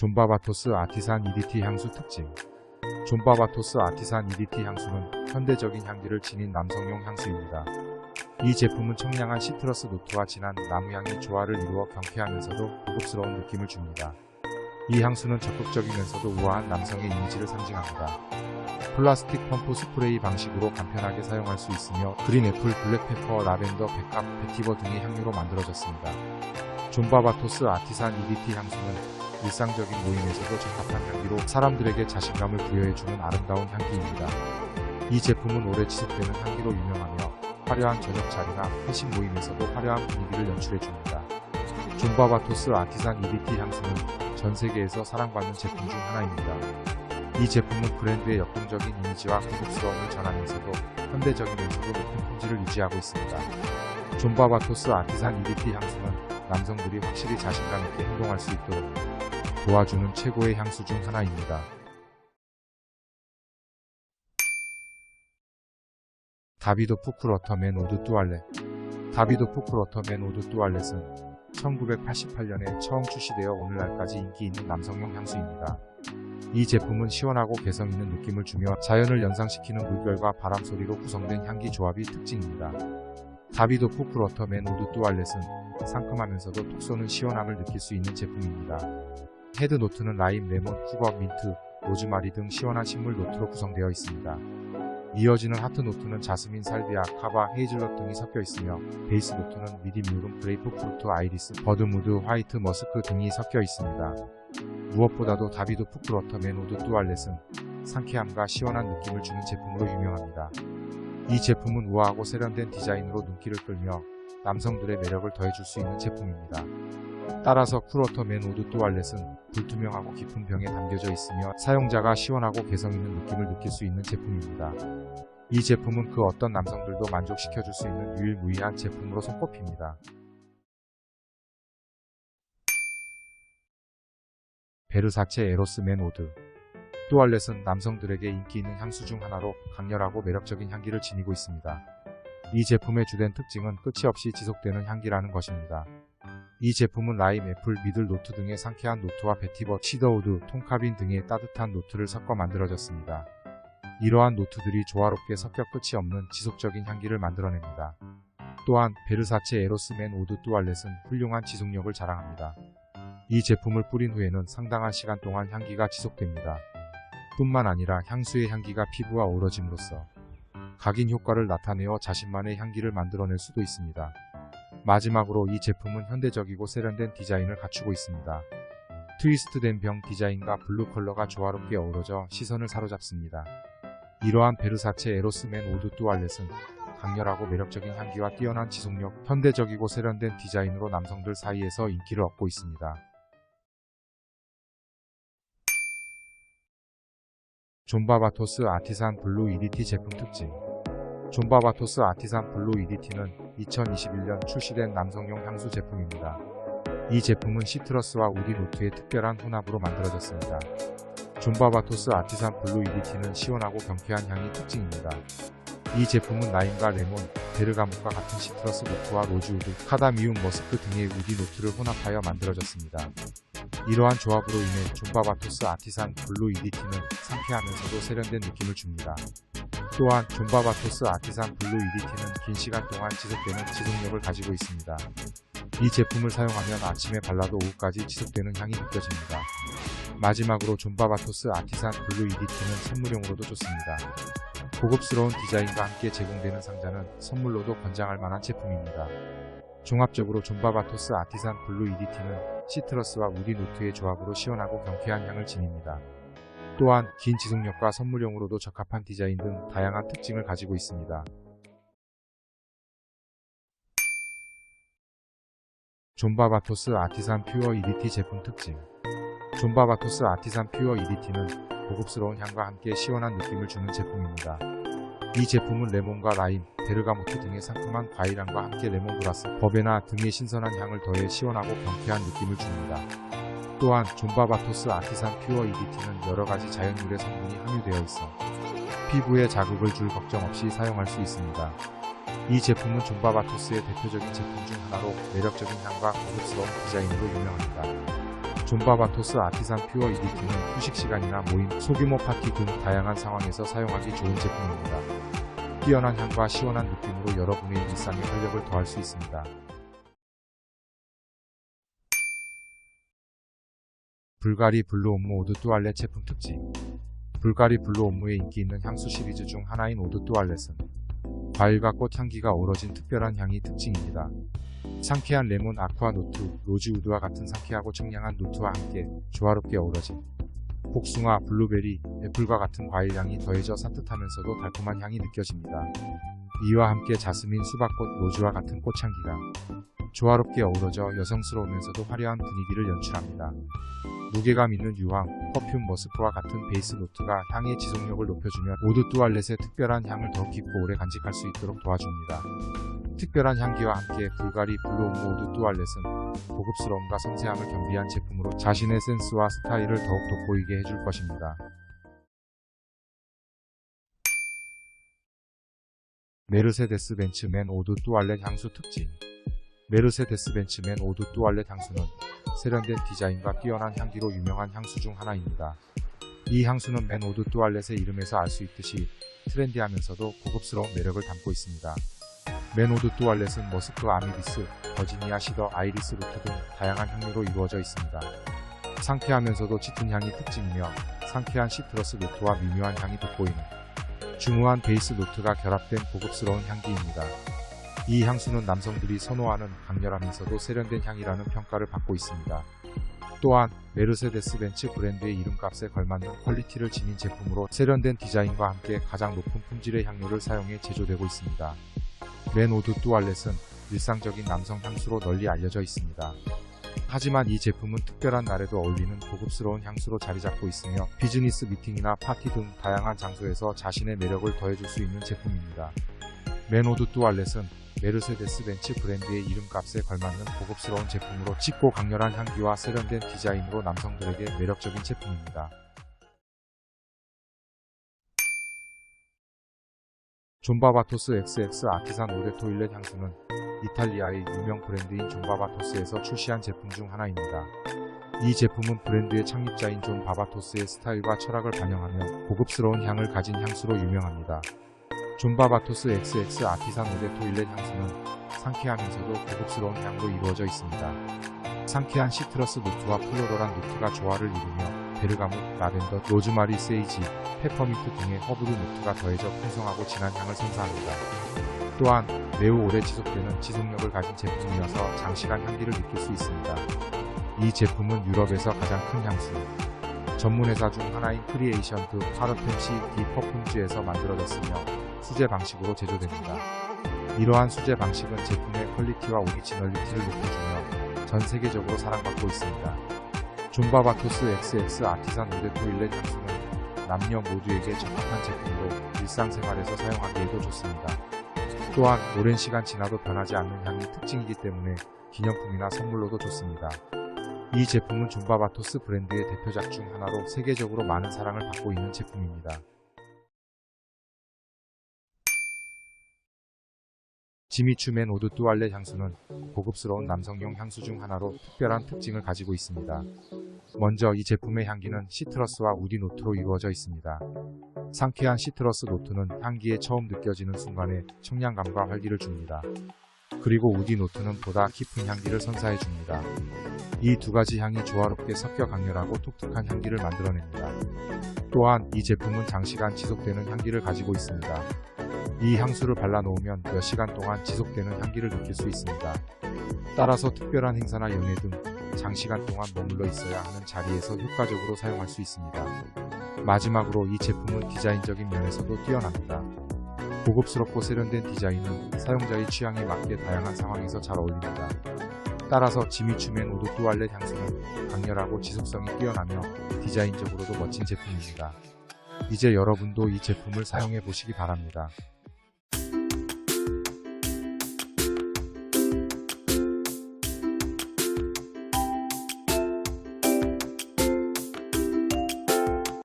존바바토스 아티산 EDT 향수 특징 존바바토스 아티산 EDT 향수는 현대적인 향기를 지닌 남성용 향수입니다. 이 제품은 청량한 시트러스 노트와 진한 나무향의 조화를 이루어 경쾌하면서도 고급스러운 느낌을 줍니다. 이 향수는 적극적이면서도 우아한 남성의 이미지를 상징합니다. 플라스틱 펌프 스프레이 방식으로 간편하게 사용할 수 있으며 그린 애플, 블랙페퍼, 라벤더, 백합, 베티버 등의 향유로 만들어졌습니다. 존바바토스 아티산 EDT 향수는 일상적인 모임에서도 적합한 향기로 사람들에게 자신감을 부여해주는 아름다운 향기입니다. 이 제품은 오래 지속되는 향기로 유명하며 화려한 저녁 자리나 회식 모임에서도 화려한 분위기를 연출해줍니다. 존바바토스 아티산 EDT 향수는 전 세계에서 사랑받는 제품 중 하나입니다. 이 제품은 브랜드의 역동적인 이미지와 고급스러움을 전하면서도 현대적이면서도 높은 품질을 유지하고 있습니다. 존바바토스 아티산 EDT 향수는 남성들이 확실히 자신감 있게 행동할 수 있도록 도와주는 최고의 향수 중 하나입니다. 다비도 푸크러터맨 오드 뚜알렛 다비도 푸크러터맨 오드 뚜알렛은 1988년에 처음 출시되어 오늘날까지 인기 있는 남성용 향수입니다. 이 제품은 시원하고 개성 있는 느낌을 주며 자연을 연상시키는 물결과 바람 소리로 구성된 향기 조합이 특징입니다. 다비도 푸크러터맨 오드 뚜알렛은 상큼하면서도 톡 쏘는 시원함을 느낄 수 있는 제품입니다. 헤드 노트는 라임, 레몬, 후거, 민트, 로즈마리 등 시원한 식물 노트로 구성되어 있습니다. 이어지는 하트 노트는 자스민, 살비아, 카바, 헤이즐넛 등이 섞여 있으며 베이스 노트는 미디 뮤름, 그레이프 프루트, 아이리스, 버드무드, 화이트 머스크 등이 섞여 있습니다. 무엇보다도 다비도 푸크러터 맨우드 뚜알렛은 상쾌함과 시원한 느낌을 주는 제품으로 유명합니다. 이 제품은 우아하고 세련된 디자인으로 눈길을 끌며 남성들의 매력을 더해줄 수 있는 제품입니다. 따라서 쿨워터 맨 우드 뚜알렛은 불투명하고 깊은 병에 담겨져 있으며 사용자가 시원하고 개성 있는 느낌을 느낄 수 있는 제품입니다. 이 제품은 그 어떤 남성들도 만족시켜줄 수 있는 유일무이한 제품으로 손꼽힙니다. 베르사체 에로스 맨 오드 뚜알렛은 남성들에게 인기 있는 향수 중 하나로 강렬하고 매력적인 향기를 지니고 있습니다. 이 제품의 주된 특징은 끝이 없이 지속되는 향기라는 것입니다. 이 제품은 라임, 애플, 미들 노트 등의 상쾌한 노트와 베티버, 시더우드, 통카빈 등의 따뜻한 노트를 섞어 만들어졌습니다. 이러한 노트들이 조화롭게 섞여 끝이 없는 지속적인 향기를 만들어냅니다. 또한 베르사체 에로스맨 오드 뚜알렛은 훌륭한 지속력을 자랑합니다. 이 제품을 뿌린 후에는 상당한 시간 동안 향기가 지속됩니다. 뿐만 아니라 향수의 향기가 피부와 어우러짐으로써 각인 효과를 나타내어 자신만의 향기를 만들어낼 수도 있습니다. 마지막으로 이 제품은 현대적이고 세련된 디자인을 갖추고 있습니다. 트위스트된 병 디자인과 블루 컬러가 조화롭게 어우러져 시선을 사로잡습니다. 이러한 베르사체 에로스맨 오드 뚜알렛은 강렬하고 매력적인 향기와 뛰어난 지속력, 현대적이고 세련된 디자인으로 남성들 사이에서 인기를 얻고 있습니다. 존바바토스 아티산 블루 EDT 제품 특징 존바바토스 아티산 블루 EDT는 2021년 출시된 남성용 향수 제품입니다. 이 제품은 시트러스와 우디 노트의 특별한 혼합으로 만들어졌습니다. 존바바토스 아티산 블루 EDT는 시원하고 경쾌한 향이 특징입니다. 이 제품은 라임과 레몬, 베르가못과 같은 시트러스 노트와 로즈우드, 카다미움 머스크 등의 우디 노트를 혼합하여 만들어졌습니다. 이러한 조합으로 인해 존바바토스 아티산 블루 EDT는 상쾌하면서도 세련된 느낌을 줍니다. 또한 존바바토스 아티산 블루 EDT는 긴 시간 동안 지속되는 지속력을 가지고 있습니다. 이 제품을 사용하면 아침에 발라도 오후까지 지속되는 향이 느껴집니다. 마지막으로 존바바토스 아티산 블루 EDT는 선물용으로도 좋습니다. 고급스러운 디자인과 함께 제공되는 상자는 선물로도 권장할 만한 제품입니다. 종합적으로 존바바토스 아티산 블루 EDT는 시트러스와 우디 노트의 조합으로 시원하고 경쾌한 향을 지닙니다. 또한 긴 지속력과 선물용으로도 적합한 디자인 등 다양한 특징을 가지고 있습니다. 존바바토스 아티산 퓨어 EDT 제품 특징 존바바토스 아티산 퓨어 EDT는 고급스러운 향과 함께 시원한 느낌을 주는 제품입니다. 이 제품은 레몬과 라임, 베르가모트 등의 상큼한 과일향과 함께 레몬그라스, 버베나 등의 신선한 향을 더해 시원하고 경쾌한 느낌을 줍니다. 또한 존바바토스 아티산 퓨어 EDT는 여러가지 자연유래 성분이 함유되어 있어 피부에 자극을 줄 걱정 없이 사용할 수 있습니다. 이 제품은 존바바토스의 대표적인 제품 중 하나로 매력적인 향과 고급스러운 디자인으로 유명합니다. 존바바토스 아티산 퓨어 EDT는 휴식 시간이나 모임, 소규모 파티 등 다양한 상황에서 사용하기 좋은 제품입니다. 뛰어난 향과 시원한 느낌으로 여러분의 일상에 활력을 더할 수 있습니다. 불가리 블루 옴무 오드 뚜알렛 제품 특징 불가리 블루 옴무의 인기 있는 향수 시리즈 중 하나인 오드 뚜알렛은 과일과 꽃 향기가 어우러진 특별한 향이 특징입니다. 상쾌한 레몬 아쿠아 노트, 로즈 우드와 같은 상쾌하고 청량한 노트와 함께 조화롭게 어우러진 복숭아, 블루베리, 애플과 같은 과일 향이 더해져 산뜻하면서도 달콤한 향이 느껴집니다. 이와 함께 자스민, 수박꽃, 로즈와 같은 꽃향기가 조화롭게 어우러져 여성스러우면서도 화려한 분위기를 연출합니다. 무게감 있는 유황, 퍼퓸 머스크와 같은 베이스 노트가 향의 지속력을 높여주며 오드 뚜알렛의 특별한 향을 더 깊고 오래 간직할 수 있도록 도와줍니다. 특별한 향기와 함께 불가리 블루옴 오드 뚜알렛은 고급스러움과 섬세함을 겸비한 제품으로 자신의 센스와 스타일을 더욱 돋보이게 해줄 것입니다. 메르세데스 벤츠 맨 오드 뚜알렛 향수 특징 메르세데스 벤츠 맨 오드 뚜알렛 향수는 세련된 디자인과 뛰어난 향기로 유명한 향수 중 하나입니다. 이 향수는 맨 오드 뚜알렛의 이름에서 알 수 있듯이 트렌디하면서도 고급스러운 매력을 담고 있습니다. 맨 오드 뚜알렛은 머스크 아미디스, 버지니아 시더, 아이리스 루트 등 다양한 향료로 이루어져 있습니다. 상쾌하면서도 짙은 향이 특징이며 상쾌한 시트러스 노트와 미묘한 향이 돋보이는 중후한 베이스 노트가 결합된 고급스러운 향기입니다. 이 향수는 남성들이 선호하는 강렬하면서도 세련된 향이라는 평가를 받고 있습니다. 또한 메르세데스 벤츠 브랜드의 이름값에 걸맞는 퀄리티를 지닌 제품으로 세련된 디자인과 함께 가장 높은 품질의 향료를 사용해 제조되고 있습니다. 맨 오드 뚜알렛은 일상적인 남성 향수로 널리 알려져 있습니다. 하지만 이 제품은 특별한 날에도 어울리는 고급스러운 향수로 자리 잡고 있으며 비즈니스 미팅이나 파티 등 다양한 장소에서 자신의 매력을 더해줄 수 있는 제품입니다. 맨 오드 뚜알렛은 메르세데스 벤츠 브랜드의 이름값에 걸맞는 고급스러운 제품으로 짙고 강렬한 향기와 세련된 디자인으로 남성들에게 매력적인 제품입니다. 존바바토스 XX 아티산 오데 토일렛 향수는 이탈리아의 유명 브랜드인 존 바바토스에서 출시한 제품 중 하나입니다. 이 제품은 브랜드의 창립자인 존 바바토스의 스타일과 철학을 반영하며 고급스러운 향을 가진 향수로 유명합니다. 존 바바토스 XX 아티산 오데 토일렛 향수는 상쾌하면서도 고급스러운 향으로 이루어져 있습니다. 상쾌한 시트러스 노트와 플로럴한 노트가 조화를 이루며 베르가못, 라벤더, 로즈마리, 세이지, 페퍼민트 등의 허브류 노트가 더해져 풍성하고 진한 향을 선사합니다. 또한 매우 오래 지속되는 지속력을 가진 제품이어서 장시간 향기를 느낄 수 있습니다. 이 제품은 유럽에서 가장 큰 향수, 전문회사 중 하나인 크리에이션드 파르펜시 디 퍼퓸즈에서 만들어졌으며 수제 방식으로 제조됩니다. 이러한 수제 방식은 제품의 퀄리티와 오리지널리티를 높여주며 전 세계적으로 사랑받고 있습니다. 존바바토스 XX 아티산 오데 토일렛 향수는 남녀 모두에게 적합한 제품으로 일상생활에서 사용하기에도 좋습니다. 또한 오랜 시간 지나도 변하지 않는 향이 특징이기 때문에 기념품이나 선물로도 좋습니다. 이 제품은 존바바토스 브랜드의 대표작 중 하나로 세계적으로 많은 사랑을 받고 있는 제품입니다. 지미추맨 오드 뚜알렛 향수는 고급스러운 남성용 향수 중 하나로 특별한 특징을 가지고 있습니다. 먼저 이 제품의 향기는 시트러스와 우디 노트로 이루어져 있습니다. 상쾌한 시트러스 노트는 향기에 처음 느껴지는 순간에 청량감과 활기를 줍니다. 그리고 우디 노트는 보다 깊은 향기를 선사해 줍니다. 이 두 가지 향이 조화롭게 섞여 강렬하고 독특한 향기를 만들어냅니다. 또한 이 제품은 장시간 지속되는 향기를 가지고 있습니다. 이 향수를 발라놓으면 몇 시간 동안 지속되는 향기를 느낄 수 있습니다. 따라서 특별한 행사나 연회 등 장시간 동안 머물러 있어야 하는 자리에서 효과적으로 사용할 수 있습니다. 마지막으로 이 제품은 디자인적인 면에서도 뛰어납니다. 고급스럽고 세련된 디자인은 사용자의 취향에 맞게 다양한 상황에서 잘 어울립니다. 따라서 지미추맨 오드 뚜알렛 향수는 강렬하고 지속성이 뛰어나며 디자인적으로도 멋진 제품입니다. 이제 여러분도 이 제품을 사용해 보시기 바랍니다.